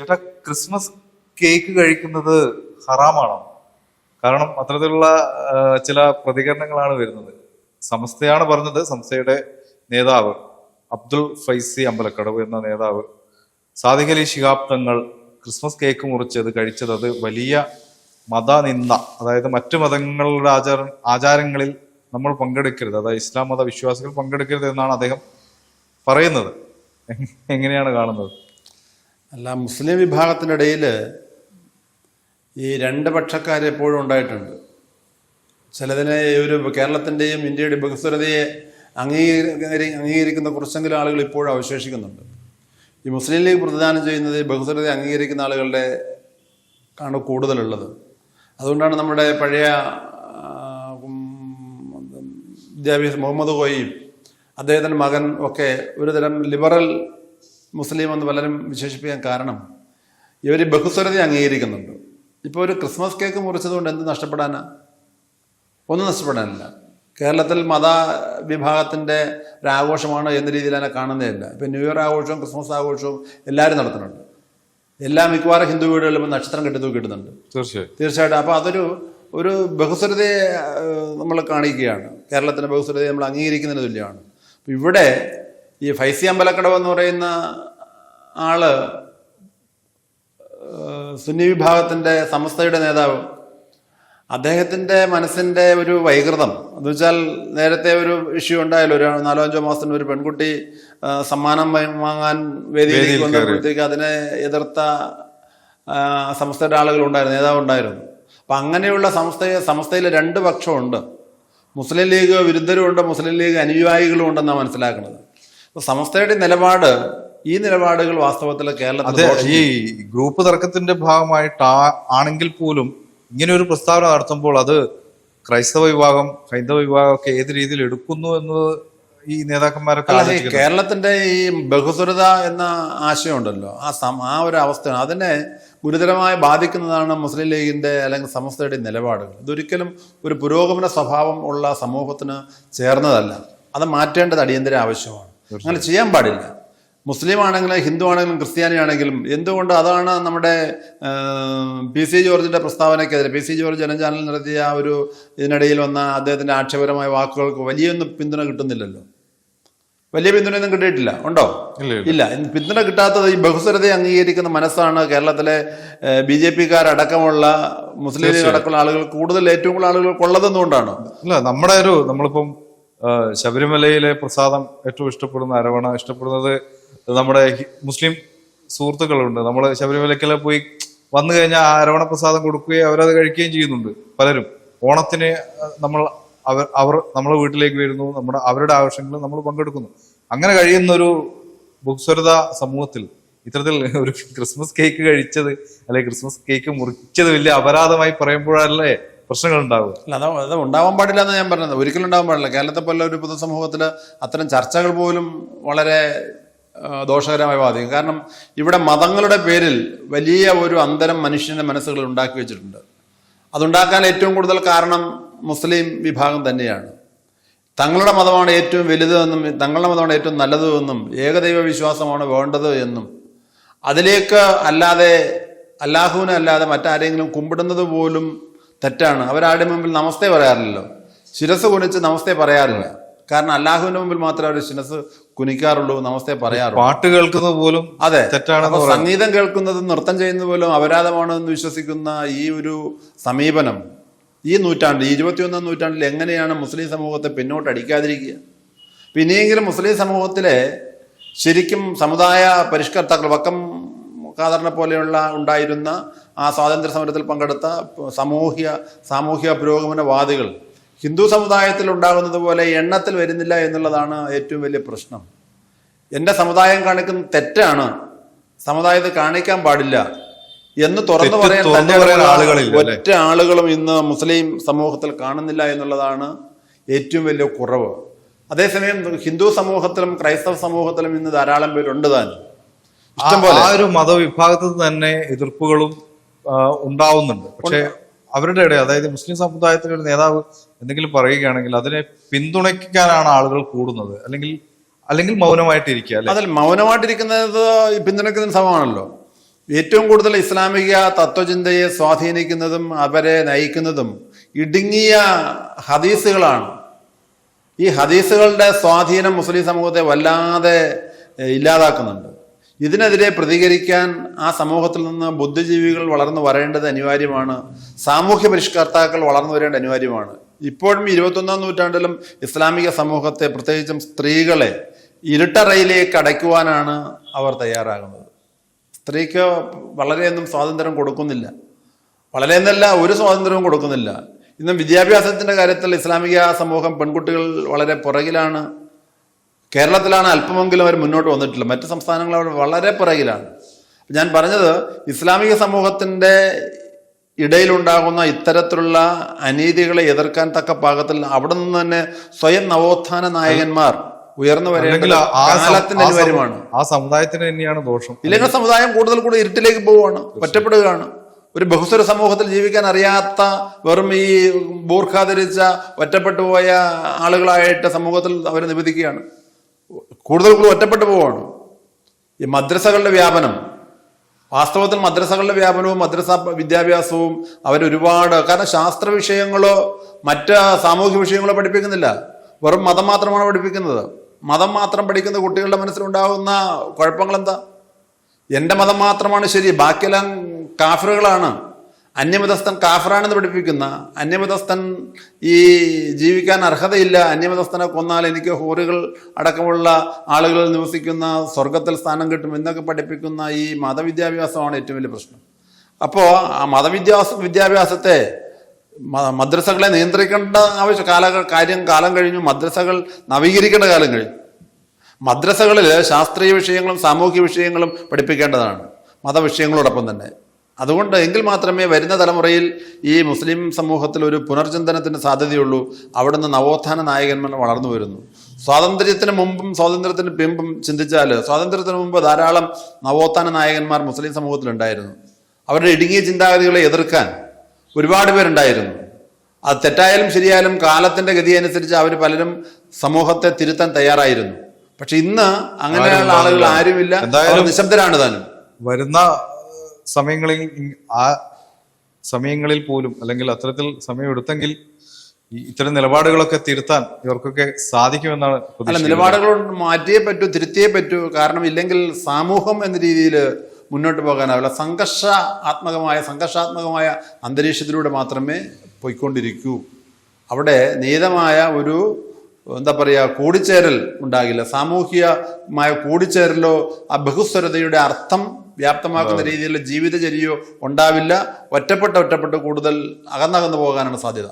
ചേട്ടാ Christmas cake കഴിക്കുന്നത് ഹറാമാണോ? കാരണം അത്തരത്തിലുള്ള ചില പ്രതികരണങ്ങളാണ് വരുന്നത്. സംസ്ഥയാണ് പറഞ്ഞത് സംസ്ഥയുടെ നേതാവ് അബ്ദുൾ ഫൈസി അമ്പലക്കടവ് എന്ന നേതാവ്. സാദിഖ് ശിഹാബ് തങ്ങൾ ക്രിസ്മസ് കേക്ക് മുറിച്ചത് കഴിച്ചത് അത് വലിയ മതനിന്ദ. അതായത് മറ്റു മതങ്ങളുടെ ആചാര ആചാരങ്ങളിൽ നമ്മൾ പങ്കെടുക്കരുത്. അതായത് ഇസ്ലാം മത വിശ്വാസികൾ പങ്കെടുക്കരുത് എന്നാണ് അദ്ദേഹം പറയുന്നത്. എങ്ങനെയാണ് കാണുന്നത്? അല്ല മുസ്ലിം വിഭാഗത്തിന്റെ ഇടയിൽ ഈ രണ്ട് പക്ഷക്കാർ എപ്പോഴും ഉണ്ടായിട്ടുണ്ട്. ചിലതിനെ ഒരു കേരളത്തിന്റെയും ഇന്ത്യയുടെയും ബഹുസ്വരതയെ അംഗീകരി അംഗീകരിക്കുന്ന കുറച്ചെങ്കിലും ആളുകൾ ഇപ്പോഴും അവശേഷിക്കുന്നുണ്ട്. ഈ മുസ്ലിം ലീഗ് പ്രതിദാനം ചെയ്യുന്നത് ബഹുസ്വരതയെ അംഗീകരിക്കുന്ന ആളുകളുടെ ആണ് കൂടുതലുള്ളത്. അതുകൊണ്ടാണ് നമ്മുടെ പഴയ വിദ്യാഭ്യാസ മുഹമ്മദ് കോയിയും അദ്ദേഹത്തിന്റെ മകൻ ഒക്കെ ഒരുതരം ലിബറൽ മുസ്ലിം എന്ന് പലരും വിശേഷിപ്പിക്കാൻ കാരണം ഇവർ ബഹുസ്വരത അംഗീകരിക്കുന്നുണ്ട്. ഇപ്പോൾ ഒരു ക്രിസ്മസ് കേക്ക് മുറിച്ചതുകൊണ്ട് എന്ത് നഷ്ടപ്പെടാനാ? ഒന്നും നഷ്ടപ്പെടാനില്ല. കേരളത്തിൽ മത വിഭാഗത്തിന്റെ ഒരു ആഘോഷമാണ് എന്ന രീതിയിൽ അതിനെ കാണുന്നതല്ല ഇപ്പം ന്യൂ ഇയർ ആഘോഷവും ക്രിസ്മസ് ആഘോഷവും എല്ലാവരും നടത്തുന്നുണ്ട്. എല്ലാ മിക്കവാറും ഹിന്ദു വീടുകളിലും നക്ഷത്രം കെട്ടി തൂക്കിയിടുന്നുണ്ട്. തീർച്ചയായും. തീർച്ചയായിട്ടും. അപ്പോൾ അതൊരു ഒരു ബഹുസ്വരതയെ നമ്മൾ കാണിക്കുകയാണ്. കേരളത്തിന്റെ ബഹുസ്വരതയെ നമ്മൾ അംഗീകരിക്കുന്നതിന് തുല്യമാണ്. അപ്പോൾ ഇവിടെ ഈ ഫൈസി അമ്പലക്കടവ് എന്ന് പറയുന്ന ആൾ സുന്നി വിഭാഗത്തിന്റെ സമസ്തയുടെ നേതാവ്. അദ്ദേഹത്തിന്റെ മനസ്സിന്റെ ഒരു വൈകൃതം. എന്ന് വെച്ചാൽ നേരത്തെ ഒരു ഇഷ്യൂ ഉണ്ടായാലും ഒരു നാലോ അഞ്ചോ മാസത്തിന് ഒരു പെൺകുട്ടി സമ്മാനം വാങ്ങാൻ വേദിയിലേക്ക് വന്നപ്പോഴത്തേക്ക് അതിനെ എതിർത്ത സമസ്തയുടെ സംസ്ഥയുടെ ആളുകൾ ഉണ്ടായിരുന്നു നേതാവ് ഉണ്ടായിരുന്നു. അപ്പം അങ്ങനെയുള്ള സംസ്ഥയെ സംസ്ഥയിൽ രണ്ട് പക്ഷമുണ്ട്. മുസ്ലിം ലീഗ് വിരുദ്ധരുമുണ്ട് മുസ്ലിം ലീഗ് അനുയായികളും ഉണ്ടെന്നാണ് മനസ്സിലാക്കുന്നത്. സംസ്ഥയുടെ നിലപാട് ഈ നിലപാടുകൾ വാസ്തവത്തിൽ കേരളത്തിൽ ഈ ഗ്രൂപ്പ് തർക്കത്തിന്റെ ഭാഗമായിട്ട് ആണെങ്കിൽ പോലും ഇങ്ങനെ ഒരു പ്രസ്താവന നടത്തുമ്പോൾ അത് ക്രൈസ്തവ വിഭാഗം ഹൈന്ദവ വിഭാഗം ഒക്കെ ഏത് രീതിയിൽ എടുക്കുന്നു എന്നത് ഈ നേതാക്കന്മാരൊക്കെ കേരളത്തിന്റെ ഈ ബഹുസ്വരത എന്ന ആശയമുണ്ടല്ലോ. ആ സം ആ ഒരു അവസ്ഥ അതിനെ ഗുരുതരമായി ബാധിക്കുന്നതാണ് മുസ്ലിം ലീഗിന്റെ അല്ലെങ്കിൽ സമസ്തയുടെ നിലപാടുകൾ. ഇതൊരിക്കലും ഒരു പുരോഗമന സ്വഭാവം ഉള്ള സമൂഹത്തിന് ചേർന്നതല്ല. അത് മാറ്റേണ്ടത് അടിയന്തര ആവശ്യമാണ്. അങ്ങനെ ചെയ്യാൻ പാടില്ല. മുസ്ലിം ആണെങ്കിലും ഹിന്ദു ആണെങ്കിലും ക്രിസ്ത്യാനി ആണെങ്കിലും എന്തുകൊണ്ട് അതാണ് നമ്മുടെ പി സി ജോർജിന്റെ പ്രസ്താവനയ്ക്കെതിരെ പി സി ജോർജ് ജനചാനൽ നടത്തിയ ആ ഒരു ഇതിനിടയിൽ വന്ന അദ്ദേഹത്തിന്റെ ആക്ഷേപരമായ വാക്കുകൾക്ക് വലിയൊന്നും പിന്തുണ കിട്ടുന്നില്ലല്ലോ. വലിയ പിന്തുണയൊന്നും കിട്ടിയിട്ടില്ല. ഉണ്ടോ? ഇല്ല, പിന്തുണ കിട്ടാത്തത് ഈ ബഹുസ്വരതയെ അംഗീകരിക്കുന്ന മനസ്സാണ് കേരളത്തിലെ ബി ജെ പിക്കാരടക്കമുള്ള മുസ്ലിം ലീഗ് അടക്കമുള്ള ആളുകൾ കൂടുതൽ ഏറ്റവും കൂടുതൽ ആളുകൾക്കുള്ളതെന്നുകൊണ്ടാണ് അല്ല നമ്മുടെ ഒരു നമ്മളിപ്പം ശബരിമലയിലെ പ്രസാദം ഏറ്റവും ഇഷ്ടപ്പെടുന്ന അരവണ ഇഷ്ടപ്പെടുന്നത് നമ്മുടെ മുസ്ലിം സുഹൃത്തുക്കളുണ്ട്. നമ്മൾ ശബരിമലയ്ക്കെല്ലാം പോയി വന്നു കഴിഞ്ഞാൽ ആ അരവണ പ്രസാദം കൊടുക്കുകയും അവരത് കഴിക്കുകയും ചെയ്യുന്നുണ്ട് പലരും. ഓണത്തിന് നമ്മൾ അവർ അവർ നമ്മളെ വീട്ടിലേക്ക് വരുന്നു നമ്മുടെ അവരുടെ ആവശ്യങ്ങൾ നമ്മൾ പങ്കെടുക്കുന്നു. അങ്ങനെ കഴിയുന്ന ഒരു സമൂഹത്തിൽ ഇത്തരത്തിൽ ഒരു ക്രിസ്മസ് കേക്ക് കഴിച്ചത് അല്ലെങ്കിൽ ക്രിസ്മസ് കേക്ക് മുറിച്ചത് വലിയ അപരാധമായി പറയുമ്പോഴല്ലേ പ്രശ്നങ്ങൾ ഉണ്ടാവുക അല്ല ഉണ്ടാവാൻ പാടില്ല എന്ന് ഞാൻ പറഞ്ഞത്. ഒരിക്കലും ഉണ്ടാവാൻ പാടില്ല. കേരളത്തെ പോലെ ഒരു പൊതുസമൂഹത്തിൽ അത്തരം ചർച്ചകൾ പോലും വളരെ ദോഷകരമായി ബാധിക്കും. കാരണം ഇവിടെ മതങ്ങളുടെ പേരിൽ വലിയ ഒരു അന്തരം മനുഷ്യന്റെ മനസ്സുകളിൽ ഉണ്ടാക്കി വെച്ചിട്ടുണ്ട്. അതുണ്ടാക്കാൻ ഏറ്റവും കൂടുതൽ കാരണം മുസ്ലിം വിഭാഗം തന്നെയാണ്. തങ്ങളുടെ മതമാണ് ഏറ്റവും വലുത് എന്നും തങ്ങളുടെ മതമാണ് ഏറ്റവും നല്ലത് എന്നും ഏകദൈവ വിശ്വാസമാണ് വേണ്ടത് എന്നും. അതിലേക്ക് അല്ലാതെ അല്ലാഹുവിനെ അല്ലാതെ മറ്റാരെങ്കിലും കുമ്പിടുന്നത് പോലും തെറ്റാണ്. അവരാരുടെ മുമ്പിൽ നമസ്തേ പറയാറില്ലല്ലോ. ശിരസ് കുനിച്ച് നമസ്തേ പറയാറില്ല. കാരണം അല്ലാഹുവിന്റെ മുമ്പിൽ മാത്രമേ അവർ ശിരസ് കുനിക്കാറുള്ളൂ നമസ്തേ പറയാറുള്ളൂ. പാട്ട് കേൾക്കുന്നത് പോലും അതെ. തെറ്റാണ് സംഗീതം കേൾക്കുന്നതും നൃത്തം ചെയ്യുന്നത് പോലും അപരാധമാണെന്ന് വിശ്വസിക്കുന്ന ഈ ഒരു സമീപനം ഈ നൂറ്റാണ്ടിൽ ഇരുപത്തിയൊന്നാം നൂറ്റാണ്ടിൽ എങ്ങനെയാണ് മുസ്ലിം സമൂഹത്തെ പിന്നോട്ട് അടിക്കാതിരിക്കുക പിന്നെയെങ്കിലും മുസ്ലിം സമൂഹത്തിലെ ശരിക്കും സമുദായ പരിഷ്കർത്താക്കൾ വക്കം ഖാദറിനെ പോലെയുള്ള ഉണ്ടായിരുന്ന ആ സ്വാതന്ത്ര്യ സമരത്തിൽ പങ്കെടുത്ത സാമൂഹ്യ സാമൂഹ്യ പുരോഗമനവാദികൾ ഹിന്ദു സമുദായത്തിൽ ഉണ്ടാകുന്നത് പോലെ എണ്ണത്തിൽ വരുന്നില്ല എന്നുള്ളതാണ് ഏറ്റവും വലിയ പ്രശ്നം. എന്റെ സമുദായം കാണിക്കുന്ന തെറ്റാണ്. സമുദായത്തെ കാണിക്കാൻ പാടില്ല. എന്ന് തുറന്നു പറയാൻ ആളുകളിൽ? ഒറ്റ ആളുകളും ഇന്ന് മുസ്ലിം സമൂഹത്തിൽ കാണുന്നില്ല എന്നുള്ളതാണ് ഏറ്റവും വലിയ കുറവ്. അതേസമയം ഹിന്ദു സമൂഹത്തിലും ക്രൈസ്തവ സമൂഹത്തിലും ഇന്ന് ധാരാളം പേരുണ്ട് താൻ. ആ ആ ഒരു മതവിഭാഗത്തിൽ തന്നെ എതിർപ്പുകളും ഉണ്ടാവുന്നുണ്ട്. പക്ഷെ അവരുടെ ഇടയിൽ അതായത് മുസ്ലിം സമുദായത്തിലെ ഒരു നേതാവ് എന്തെങ്കിലും പറയുകയാണെങ്കിൽ അതിനെ പിന്തുണയ്ക്കാനാണ് ആളുകൾ കൂടുന്നത്. അല്ലെങ്കിൽ അല്ലെങ്കിൽ മൗനമായിട്ടിരിക്കുക അല്ലെ? അതിൽ മൗനമായിട്ടിരിക്കുന്നത് പിന്തുണയ്ക്കുന്ന സമയമാണല്ലോ ഏറ്റവും കൂടുതൽ ഇസ്ലാമിക തത്വചിന്തയെ സ്വാധീനിക്കുന്നതും അവരെ നയിക്കുന്നതും ഇടുങ്ങിയ ഹദീസുകളാണ്. ഈ ഹദീസുകളുടെ സ്വാധീനം മുസ്ലിം സമൂഹത്തെ വല്ലാതെ ഇല്ലാതാക്കുന്നുണ്ട്. ഇതിനെതിരെ പ്രതികരിക്കാൻ ആ സമൂഹത്തിൽ നിന്ന് ബുദ്ധിജീവികൾ വളർന്നു വരേണ്ടത് അനിവാര്യമാണ്. സാമൂഹ്യ പരിഷ്കർത്താക്കൾ വളർന്നു വരേണ്ട അനിവാര്യമാണ്. ഇപ്പോഴും ഇരുപത്തൊന്നാം നൂറ്റാണ്ടിലും ഇസ്ലാമിക സമൂഹത്തെ പ്രത്യേകിച്ചും സ്ത്രീകളെ ഇരുട്ടറയിലേക്ക് അടയ്ക്കുവാനാണ് അവർ തയ്യാറാകുന്നത്. സ്ത്രീക്ക് വളരെയൊന്നും സ്വാതന്ത്ര്യം കൊടുക്കുന്നില്ല. വളരെ എന്നല്ല ഒരു സ്വാതന്ത്ര്യവും കൊടുക്കുന്നില്ല. ഇന്നും വിദ്യാഭ്യാസത്തിന്റെ കാര്യത്തിൽ ഇസ്ലാമിക സമൂഹം പെൺകുട്ടികൾ വളരെ പുറകിലാണ്. കേരളത്തിലാണ് അല്പമെങ്കിലും അവർ മുന്നോട്ട് വന്നിട്ടില്ല. മറ്റ് സംസ്ഥാനങ്ങൾ അവർ വളരെ പുറകിലാണ്. ഞാൻ പറഞ്ഞത് ഇസ്ലാമിക സമൂഹത്തിന്റെ ഇടയിലുണ്ടാകുന്ന ഇത്തരത്തിലുള്ള അനീതികളെ എതിർക്കാൻ തക്ക പാകത്തിൽ അവിടെ നിന്ന് തന്നെ സ്വയം നവോത്ഥാന നായകന്മാർ ഉയർന്നു അല്ലെങ്കിൽ വരേണ്ടത് ആ ആ അനിവാര്യമാണ് ആ സമുദായത്തിന് തന്നെയാണ് ദോഷം. ഇല്ലെങ്കിൽ സമുദായം കൂടുതൽ കൂടുതൽ ഇരുട്ടിലേക്ക് പോവുകയാണ് ഒറ്റപ്പെടുകയാണ്. ഒരു ബഹുസ്വര സമൂഹത്തിൽ ജീവിക്കാൻ അറിയാത്ത വെറും ഈ ബൂർഖ ധരിച്ച ഒറ്റപ്പെട്ടു പോയ ആളുകളായിട്ട് സമൂഹത്തിൽ അവർ നിവേദിക്കുകയാണ്. കൂടുതൽ കൂടുതൽ ഒറ്റപ്പെട്ടു പോവാണ് ഈ മദ്രസകളുടെ വ്യാപനം വാസ്തവത്തിൽ മദ്രസകളുടെ വ്യാപനവും മദ്രസ വിദ്യാഭ്യാസവും അവരൊരുപാട് കാരണം ശാസ്ത്ര വിഷയങ്ങളോ മറ്റ് സാമൂഹ്യ വിഷയങ്ങളോ പഠിപ്പിക്കുന്നില്ല. വെറും മതം മാത്രമാണ് പഠിപ്പിക്കുന്നത്. മതം മാത്രം പഠിക്കുന്ന കുട്ടികളുടെ മനസ്സിലുണ്ടാകുന്ന കുഴപ്പങ്ങൾ എന്താ എന്റെ മതം മാത്രമാണ് ശരി ബാക്കിയെല്ലാം കാഫറുകളാണ്. അന്യമതസ്ഥൻ കാഫറാണെന്ന് പഠിപ്പിക്കുന്ന അന്യമതസ്ഥൻ ഈ ജീവിക്കാൻ അർഹതയില്ല അന്യമതസ്ഥനെ കൊന്നാൽ എനിക്ക് ഹോറുകൾ അടക്കമുള്ള ആളുകൾ നിവസിക്കുന്ന സ്വർഗത്തിൽ സ്ഥാനം കിട്ടും എന്നൊക്കെ പഠിപ്പിക്കുന്ന ഈ മതവിദ്യാഭ്യാസമാണ് ഏറ്റവും വലിയ പ്രശ്നം. അപ്പോൾ ആ മതവിദ്യാഭ്യാസ വിദ്യാഭ്യാസത്തെ മദ്രസകളെ നിയന്ത്രിക്കേണ്ട ആവശ്യം കാല കാര്യം കാലം കഴിഞ്ഞു മദ്രസകൾ നവീകരിക്കേണ്ട കാലം കഴിഞ്ഞു. മദ്രസകളിൽ ശാസ്ത്രീയ വിഷയങ്ങളും സാമൂഹ്യ വിഷയങ്ങളും പഠിപ്പിക്കേണ്ടതാണ്. മതവിഷയങ്ങളോടൊപ്പം തന്നെ. അതുകൊണ്ട് എങ്കിൽ മാത്രമേ വരുന്ന തലമുറയിൽ ഈ മുസ്ലിം സമൂഹത്തിൽ ഒരു പുനർചിന്തനത്തിന് സാധ്യതയുള്ളൂ. അവിടുന്ന് നവോത്ഥാന നായകന്മാർ വളർന്നു വരുന്നു. സ്വാതന്ത്ര്യത്തിന് മുമ്പും സ്വാതന്ത്ര്യത്തിന് പിമ്പും ചിന്തിച്ചാൽ സ്വാതന്ത്ര്യത്തിന് മുമ്പ് ധാരാളം നവോത്ഥാന നായകന്മാർ മുസ്ലിം സമൂഹത്തിലുണ്ടായിരുന്നു. അവരുടെ ഇടുങ്ങിയ ചിന്താഗതികളെ എതിർക്കാൻ ഒരുപാട് പേരുണ്ടായിരുന്നു. അത് തെറ്റായാലും ശരിയായാലും കാലത്തിന്റെ ഗതി അനുസരിച്ച് അവർ പലരും സമൂഹത്തെ തിരുത്താൻ തയ്യാറായിരുന്നു. പക്ഷെ ഇന്ന് അങ്ങനെയുള്ള ആളുകൾ ആരുമില്ല. നിശബ്ദരാണ് താനും. വരുന്ന സമയങ്ങളിൽ ആ സമയങ്ങളിൽ പോലും അല്ലെങ്കിൽ അത്തരത്തിൽ സമയം എടുത്തെങ്കിൽ ഇത്തരം നിലപാടുകളൊക്കെ തിരുത്താൻ ഇവർക്കൊക്കെ സാധിക്കുമെന്നാണ് അല്ല. നിലപാടുകൾ മാറ്റിയേ പറ്റൂ തിരുത്തിയേ പറ്റൂ. കാരണം ഇല്ലെങ്കിൽ സമൂഹം എന്ന രീതിയിൽ മുന്നോട്ട് പോകാനാവില്ല. സംഘർഷ ആത്മകമായ സംഘർഷാത്മകമായ അന്തരീക്ഷത്തിലൂടെ മാത്രമേ പോയിക്കൊണ്ടിരിക്കൂ. അവിടെ നിയതമായ ഒരു എന്താ പറയുക കൂടിച്ചേരൽ ഉണ്ടാകില്ല. സാമൂഹികമായ കൂടിച്ചേരലോ ആ ബഹുസ്വരതയുടെ അർത്ഥം വ്യാപ്തമാക്കുന്ന രീതിയിലുള്ള ജീവിതചര്യയോ ഉണ്ടാവില്ല. ഒറ്റപ്പെട്ട ഒറ്റപ്പെട്ട് കൂടുതൽ അകന്നകന്നു പോകാനാണ് സാധ്യത.